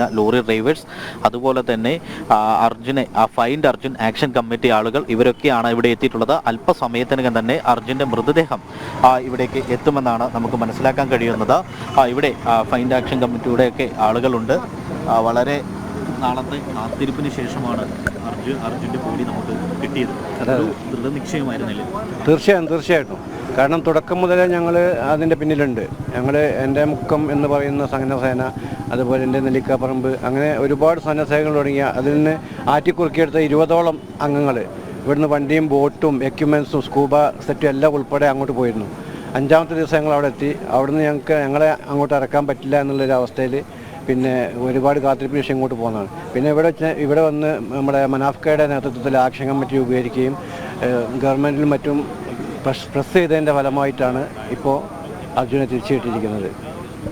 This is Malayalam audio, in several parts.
പറഞ്ഞ ലോറി ഡ്രൈവേഴ്സ് അതുപോലെ തന്നെ അർജുനെ ആ ഫൈൻഡ് അർജുൻ ആക്ഷൻ കമ്മിറ്റി ആളുകൾ ഇവരൊക്കെയാണ് ഇവിടെ എത്തിയിട്ടുള്ളത്. അല്പസമയത്തിനകം തന്നെ അർജുന്റെ മൃതദേഹം ഇവിടേക്ക് എത്തുമെന്നാണ് നമുക്ക് മനസ്സിലാക്കാൻ കഴിയുന്നത്. ആ, ഇവിടെ ഫൈൻഡ് ആക്ഷൻ കമ്മിറ്റിയുടെയൊക്കെ ആളുകളുണ്ട്. വളരെ നാളത്തെ കാത്തിരിപ്പിന് ശേഷമാണ് അർജുൻ അർജുന്റെ ബോഡി നമുക്ക് കിട്ടിയത്. ഒരു ദൃഢനിശ്ചയമായിരുന്നില്ലേ തീർച്ചയായും തീർച്ചയായിട്ടും. കാരണം തുടക്കം മുതലേ ഞങ്ങൾ അതിന്റെ പിന്നിലുണ്ട്. ഞങ്ങൾ എന്റെ മുക്കം എന്ന് പറയുന്ന സംഘടന സേന അതുപോലെ എന്റെ നെല്ലിക്കാപ്പറമ്പ് അങ്ങനെ ഒരുപാട് സന്നദ്ധകൾ തുടങ്ങിയ അതിൽ നിന്ന് ആറ്റിക്കുറുക്കിയെടുത്ത ഇരുപതോളം അംഗങ്ങൾ ഇവിടുന്ന് വണ്ടിയും ബോട്ടും എക്യുപ്മെൻസും സ്കൂബ സെറ്റും എല്ലാം ഉൾപ്പെടെ അങ്ങോട്ട് പോയിരുന്നു. അഞ്ചാമത്തെ ദിവസം ഞങ്ങൾ അവിടെ എത്തി. അവിടുന്ന് ഞങ്ങൾക്ക് ഞങ്ങളെ അങ്ങോട്ട് ഇറക്കാൻ പറ്റില്ല എന്നുള്ളൊരു അവസ്ഥയിൽ പിന്നെ ഒരുപാട് കാത്തിരിപ്പിന് ശേഷം ഇങ്ങോട്ട് പോകുന്നതാണ് പിന്നെ ഇവിടെ ഇവിടെ വന്ന് നമ്മുടെ മനാഫ്കയുടെ നേതൃത്വത്തിൽ ആക്ഷൻ കമ്മിറ്റി രൂപീകരിക്കുകയും ഗവൺമെന്റിലും മറ്റും പ്രസ് പ്രസ് ചെയ്തതിന്റെ ഫലമായിട്ടാണ് ഇപ്പോൾ അർജുനെ തിരിച്ചു കിട്ടിയിരിക്കുന്നത്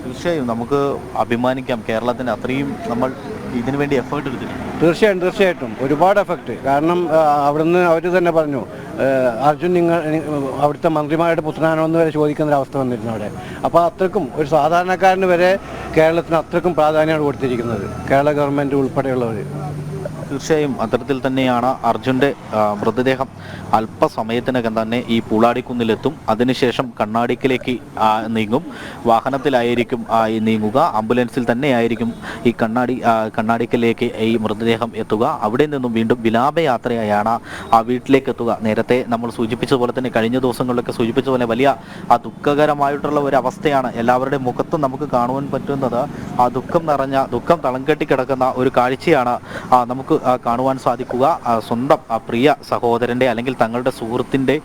തീർച്ചയായും നമുക്ക് അഭിമാനിക്കാം. കേരളത്തിന് അത്രയും നമ്മൾ ഇതിനു വേണ്ടി എഫേർട്ട് എടുത്തിട്ടുണ്ട്. തീർച്ചയായും തീർച്ചയായിട്ടും. ഒരുപാട് എഫക്റ്റ് കാരണം അവിടുന്ന് അവർ തന്നെ പറഞ്ഞു അർജുൻ നിങ്ങൾ അവിടുത്തെ മന്ത്രിമാരുടെ പുത്രനാണോ എന്ന് വരെ ചോദിക്കുന്ന അവസ്ഥ വന്നിരുന്നു അവിടെ. അപ്പോൾ അത്രക്കും ഒരു സാധാരണക്കാരന് വരെ കേരളത്തിന് അത്രക്കും പ്രാധാന്യമാണ് കൊടുത്തിരിക്കുന്നത് കേരള ഗവൺമെന്റ് ഉൾപ്പെടെയുള്ളവർ തീർച്ചയായും അത്തരത്തിൽ തന്നെയാണ് അർജുന്റെ മൃതദേഹം അല്പസമയത്തിനകം തന്നെ ഈ പൂളാടിക്കുന്നിലെത്തും. അതിനുശേഷം കണ്ണാടിക്കിലേക്ക് നീങ്ങും. വാഹനത്തിലായിരിക്കും നീങ്ങുക. ആംബുലൻസിൽ തന്നെയായിരിക്കും ഈ കണ്ണാടി കണ്ണാടിക്കലേക്ക് ഈ മൃതദേഹം എത്തുക. അവിടെ നിന്നും വീണ്ടും വിലാപയാത്രയായാണ് ആ വീട്ടിലേക്ക് എത്തുക. നേരത്തെ നമ്മൾ സൂചിപ്പിച്ചതുപോലെ തന്നെ കഴിഞ്ഞ ദിവസങ്ങളിലൊക്കെ സൂചിപ്പിച്ച പോലെ വലിയ ആ ദുഃഖകരമായിട്ടുള്ള ഒരു അവസ്ഥയാണ് എല്ലാവരുടെയും മുഖത്തും നമുക്ക് കാണുവാൻ പറ്റുന്നത്. ആ ദുഃഖം നിറഞ്ഞ ദുഃഖം തളം കെട്ടി കിടക്കുന്ന ഒരു കാഴ്ചയാണ് നമുക്ക് കാണുവാൻ സാധിക്കുക. സ്വന്തം പ്രിയ സഹോദരന്റെ അല്ലെങ്കിൽ തങ്ങളുടെ സുഹൃത്തിന്റെ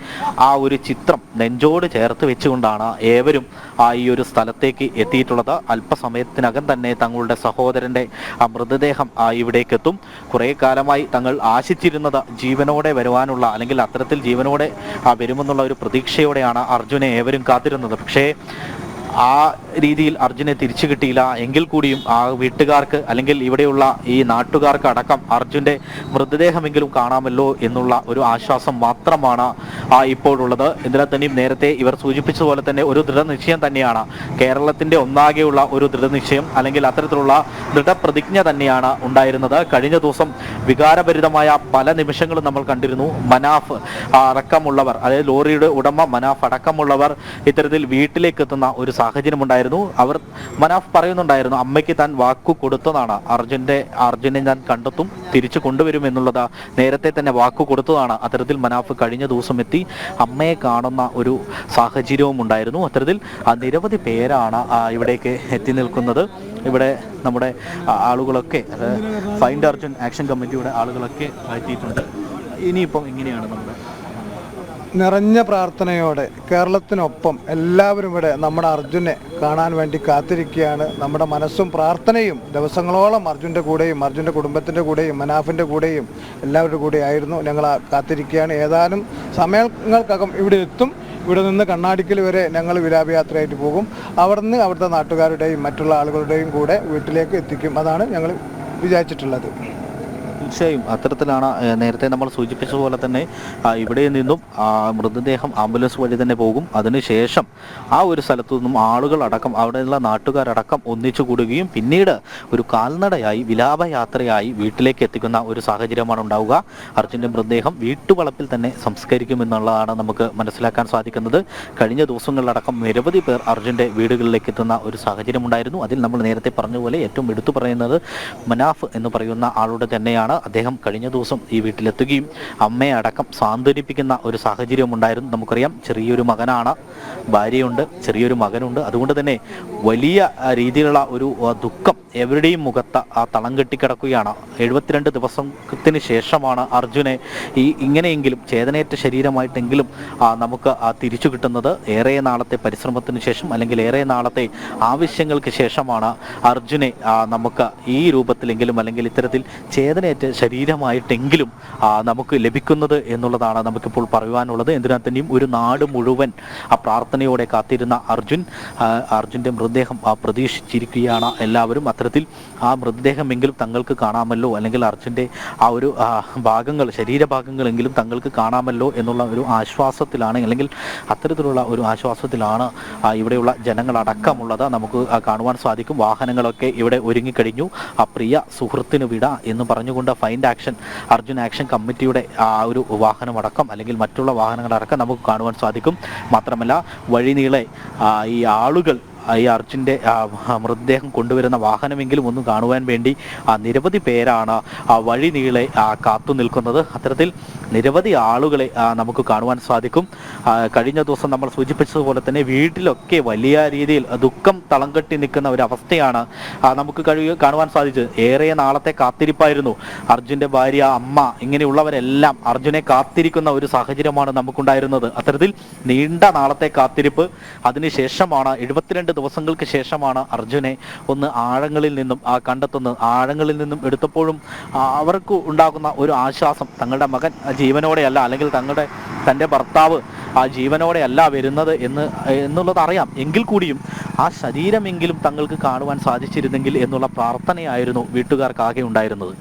ആ ഒരു ചിത്രം നെഞ്ചോട് ചേർത്ത് വെച്ചുകൊണ്ടാണ് ഏവരും ആ ഈ ഒരു സ്ഥലത്തേക്ക് എത്തിയിട്ടുള്ളത്. അല്പസമയത്തിനകം തന്നെ തങ്ങളുടെ സഹോദരന്റെ ആ മൃതദേഹം ഇവിടേക്ക് എത്തും കുറേ കാലമായി തങ്ങൾ ആശിച്ചിരുന്നത് ജീവനോടെ വരുവാനുള്ള അല്ലെങ്കിൽ അത്തരത്തിൽ ജീവനോടെ വരുമെന്നുള്ള ഒരു പ്രതീക്ഷയോടെയാണ് അർജുനെ ഏവരും കാത്തിരുന്നത്. പക്ഷേ ആ രീതിയിൽ അർജുനെ തിരിച്ചു കിട്ടിയില്ല. എങ്കിൽ കൂടിയും ആ വീട്ടുകാർക്ക് അല്ലെങ്കിൽ ഇവിടെയുള്ള ഈ നാട്ടുകാർക്ക് അടക്കം അർജുന്റെ മൃതദേഹമെങ്കിലും കാണാമല്ലോ എന്നുള്ള ഒരു ആശ്വാസം മാത്രമാണ് ആ ഇപ്പോഴുള്ളത് എന്നാൽ തന്നെയും നേരത്തെ ഇവർ സൂചിപ്പിച്ചതുപോലെ തന്നെ ഒരു ദൃഢനിശ്ചയം തന്നെയാണ്. കേരളത്തിന്റെ ഒന്നാകെയുള്ള ഒരു ദൃഢനിശ്ചയം അല്ലെങ്കിൽ അത്തരത്തിലുള്ള ദൃഢപ്രതിജ്ഞ തന്നെയാണ് ഉണ്ടായിരുന്നത്. കഴിഞ്ഞ ദിവസം വികാരഭരിതമായ പല നിമിഷങ്ങളും നമ്മൾ കണ്ടിരുന്നു. മനാഫ് അടക്കമുള്ളവർ അതായത് ലോറിയുടെ ഉടമ മനാഫ് അടക്കമുള്ളവർ ഇത്തരത്തിൽ വീട്ടിലേക്ക് എത്തുന്ന ഒരു സാഹചര്യം ഉണ്ടായിരുന്നു അവർ മനാഫ് പറയുന്നുണ്ടായിരുന്നു അമ്മയ്ക്ക് താൻ വാക്കു കൊടുത്തതാണ്. അർജുന്റെ അർജുനെ ഞാൻ കണ്ടെത്തും തിരിച്ചു കൊണ്ടുവരും എന്നുള്ളത് നേരത്തെ തന്നെ വാക്കു കൊടുത്തതാണ്. അത്തരത്തിൽ മനാഫ് കഴിഞ്ഞ ദിവസം എത്തി അമ്മയെ കാണുന്ന ഒരു സാഹചര്യവും ഉണ്ടായിരുന്നു. അത്തരത്തിൽ നിരവധി പേരാണ് ഇവിടേക്ക് എത്തി നിൽക്കുന്നത്. ഇവിടെ നമ്മുടെ ആളുകളൊക്കെ ഫൈൻഡ് അർജുൻ ആക്ഷൻ കമ്മിറ്റിയുടെ ആളുകളൊക്കെ എത്തിയിട്ടുണ്ട് ഇനിയിപ്പം എങ്ങനെയാണ് നമ്മുടെ നിറഞ്ഞ പ്രാർത്ഥനയോടെ കേരളത്തിനൊപ്പം എല്ലാവരും ഇവിടെ നമ്മുടെ അർജുനെ കാണാൻ വേണ്ടി കാത്തിരിക്കുകയാണ്. നമ്മുടെ മനസ്സും പ്രാർത്ഥനയും ദിവസങ്ങളോളം അർജുന്റെ കൂടെയും അർജുന്റെ കുടുംബത്തിന്റെ കൂടെയും മനാഫിന്റെ കൂടെയും എല്ലാവരുടെ കൂടെ ആയിരുന്നു. ഞങ്ങൾ കാത്തിരിക്കുകയാണ്. ഏതാനും സമയങ്ങൾക്കകം ഇവിടെ എത്തും. ഇവിടെ നിന്ന് കണ്ണാടിക്കൽ വരെ ഞങ്ങൾ വിലാപയാത്രയായിട്ട് പോകും. അവിടുന്ന് അവിടുത്തെ നാട്ടുകാരുടെയും മറ്റുള്ള ആളുകളുടെയും കൂടെ വീട്ടിലേക്ക് എത്തിക്കും. അതാണ് ഞങ്ങൾ വിചാരിച്ചിട്ടുള്ളത്. തീർച്ചയായും അത്തരത്തിലാണ് നേരത്തെ നമ്മൾ സൂചിപ്പിച്ചതുപോലെ തന്നെ ഇവിടെ നിന്നും മൃതദേഹം ആംബുലൻസ് വഴി തന്നെ പോകും. അതിനുശേഷം ആ ഒരു സ്ഥലത്തു നിന്നും ആളുകൾ അടക്കം അവിടെയുള്ള നാട്ടുകാരടക്കം ഒന്നിച്ചു കൂടുകയും പിന്നീട് ഒരു കാൽനടയായി വിലാപയാത്രയായി വീട്ടിലേക്ക് എത്തിക്കുന്ന ഒരു സാഹചര്യമാണ് ഉണ്ടാവുക. അർജുന്റെ മൃതദേഹം വീട്ടുവളപ്പിൽ തന്നെ സംസ്കരിക്കുമെന്നുള്ളതാണ് നമുക്ക് മനസ്സിലാക്കാൻ സാധിക്കുന്നത്. കഴിഞ്ഞ ദിവസങ്ങളിലടക്കം നിരവധി പേർ അർജുന്റെ വീടുകളിലേക്ക് എത്തുന്ന ഒരു സാഹചര്യം ഉണ്ടായിരുന്നു അതിൽ നമ്മൾ നേരത്തെ പറഞ്ഞതുപോലെ പോലെ ഏറ്റവും എടുത്തു പറയുന്നത് മനാഫ് എന്ന് പറയുന്ന ആളുടെ തന്നെയാണ്. അദ്ദേഹം കഴിഞ്ഞ ദിവസം ഈ വീട്ടിലെത്തുകയും അമ്മയെ അടക്കം സാന്ത്വനിപ്പിക്കുന്ന ഒരു സാഹചര്യം ഉണ്ടായിരുന്നു. നമുക്കറിയാം ചെറിയൊരു മകനാണ് ഭാര്യയുണ്ട് ചെറിയൊരു മകനുണ്ട്. അതുകൊണ്ട് തന്നെ വലിയ രീതിയിലുള്ള ഒരു ദുഃഖം എവരുടെയും മുഖത്ത് ആ തളം കെട്ടിക്കിടക്കുകയാണ്. എഴുപത്തിരണ്ട് ദിവസത്തിന് ശേഷമാണ് അർജുനെ ഈ ഇങ്ങനെയെങ്കിലും ചേതനയേറ്റ ശരീരമായിട്ടെങ്കിലും നമുക്ക് തിരിച്ചു കിട്ടുന്നത്. ഏറെ നാളത്തെ പരിശ്രമത്തിന് ശേഷം അല്ലെങ്കിൽ ഏറെ നാളത്തെ ആവശ്യങ്ങൾക്ക് ശേഷമാണ് അർജുനെ നമുക്ക് ഈ രൂപത്തിലെങ്കിലും അല്ലെങ്കിൽ ഇത്തരത്തിൽ ചേതനയേറ്റ ശരീരമായിട്ട് ശരീരമായിട്ടെങ്കിലും നമുക്ക് ലഭിക്കുന്നത് എന്നുള്ളതാണ് നമുക്കിപ്പോൾ പറയുവാനുള്ളത്. എന്തിനാ തന്നെയും ഒരു നാട് മുഴുവൻ ആ പ്രാർത്ഥനയോടെ കാത്തിരുന്ന അർജുൻ അർജുന്റെ മൃതദേഹം പ്രതീക്ഷിച്ചിരിക്കുകയാണ് എല്ലാവരും. അത്തരത്തിൽ ആ മൃതദേഹമെങ്കിലും തങ്ങൾക്ക് കാണാമല്ലോ? അല്ലെങ്കിൽ അർജുന്റെ ആ ഒരു ഭാഗങ്ങൾ ശരീരഭാഗങ്ങളെങ്കിലും തങ്ങൾക്ക് കാണാമല്ലോ എന്നുള്ള ഒരു ആശ്വാസത്തിലാണ് അല്ലെങ്കിൽ അത്തരത്തിലുള്ള ഒരു ആശ്വാസത്തിലാണ് ഇവിടെയുള്ള ജനങ്ങളടക്കമുള്ളത് നമുക്ക് കാണുവാൻ സാധിക്കും. വാഹനങ്ങളൊക്കെ ഇവിടെ ഒരുങ്ങിക്കഴിഞ്ഞു. ആ പ്രിയ സുഹൃത്തിന് വിട എന്ന് പറഞ്ഞുകൊണ്ട് ഫൈൻഡ് ആക്ഷൻ അർജുൻ ആക്ഷൻ കമ്മിറ്റിയുടെ ആ ഒരു വാഹനമടക്കം അല്ലെങ്കിൽ മറ്റുള്ള വാഹനങ്ങളടക്കം നമുക്ക് കാണുവാൻ സാധിക്കും. മാത്രമല്ല വഴിനീളെ ഈ ആളുകൾ ഈ അർജുന്റെ മൃതദേഹം കൊണ്ടുവരുന്ന വാഹനമെങ്കിലും ഒന്ന് കാണുവാൻ വേണ്ടി ആ, നിരവധി പേരാണ് ആ വഴി നീളെ കാത്തു നിൽക്കുന്നത്. അത്തരത്തിൽ നിരവധി ആളുകളെ നമുക്ക് കാണുവാൻ സാധിക്കും. കഴിഞ്ഞ ദിവസം നമ്മൾ സൂചിപ്പിച്ചതുപോലെ തന്നെ വീട്ടിലൊക്കെ വലിയ രീതിയിൽ ദുഃഖം തളം കെട്ടി നിൽക്കുന്ന ഒരു അവസ്ഥയാണ് നമുക്ക് കഴിയ കാണുവാൻ സാധിച്ചത്. ഏറെ നാളത്തെ കാത്തിരിപ്പായിരുന്നു. അർജുന്റെ ഭാര്യ അമ്മ ഇങ്ങനെയുള്ളവരെല്ലാം അർജുനെ കാത്തിരിക്കുന്ന ഒരു സാഹചര്യമാണ് നമുക്കുണ്ടായിരുന്നത്. അത്തരത്തിൽ നീണ്ട നാളത്തെ കാത്തിരിപ്പ്. അതിനുശേഷമാണ് എഴുപത്തിരണ്ട് ദിവസങ്ങൾക്ക് ശേഷമാണ് അർജുനെ ഒന്ന് ആഴങ്ങളിൽ നിന്നും ആ കണ്ടെത്തുന്നത് ആഴങ്ങളിൽ നിന്നും എടുത്തപ്പോഴും അവർക്ക് ഉണ്ടാകുന്ന ഒരു ആശ്വാസം തങ്ങളുടെ മകൻ ജീവനോടെയല്ല അല്ലെങ്കിൽ തങ്ങളുടെ തന്റെ ഭർത്താവ് ആ ജീവനോടെയല്ല വരുന്നത് എന്ന് എന്നുള്ളത് അറിയാം. എങ്കിൽ കൂടിയും ആ ശരീരമെങ്കിലും തങ്ങൾക്ക് കാണുവാൻ സാധിച്ചിരുന്നെങ്കിൽ എന്നുള്ള പ്രാർത്ഥനയായിരുന്നു വീട്ടുകാർക്കാകെ ഉണ്ടായിരുന്നത്.